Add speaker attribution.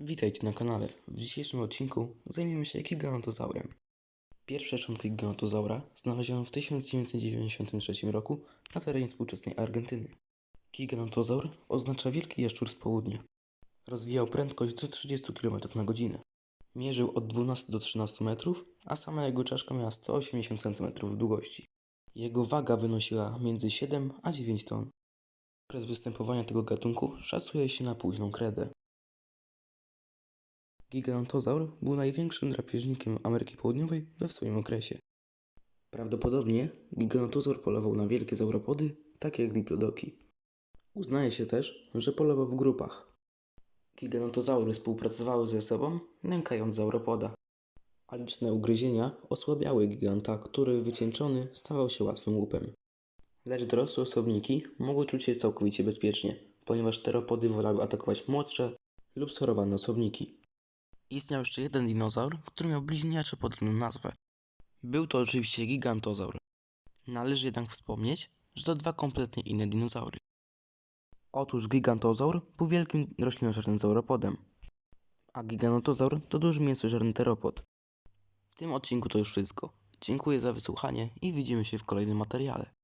Speaker 1: Witajcie na kanale. W dzisiejszym odcinku zajmiemy się gigantozaurem. Pierwsze szczątki gigantozaura znaleziono w 1993 roku na terenie współczesnej Argentyny. Gigantozaur oznacza wielki jaszczur z południa. Rozwijał prędkość do 30 km na godzinę. Mierzył od 12 do 13 metrów, a sama jego czaszka miała 180 cm długości. Jego waga wynosiła między 7 a 9 ton. Okres występowania tego gatunku szacuje się na późną kredę. Gigantozaur był największym drapieżnikiem Ameryki Południowej we swoim okresie. Prawdopodobnie gigantozaur polował na wielkie zauropody, takie jak diplodoki. Uznaje się też, że polował w grupach. Gigantozaury współpracowały ze sobą, nękając zauropoda, a liczne ugryzienia osłabiały giganta, który wycieńczony stawał się łatwym łupem. Lecz dorosłe osobniki mogły czuć się całkowicie bezpiecznie, ponieważ teropody wolały atakować młodsze lub schorowane osobniki. Istniał jeszcze jeden dinozaur, który miał bliźniaczo podobną nazwę. Był to oczywiście gigantozaur. Należy jednak wspomnieć, że to dwa kompletnie inne dinozaury. Otóż gigantozaur był wielkim roślinożernym zauropodem, a gigantozaur to duży mięsożerny teropod. W tym odcinku to już wszystko. Dziękuję za wysłuchanie i widzimy się w kolejnym materiale.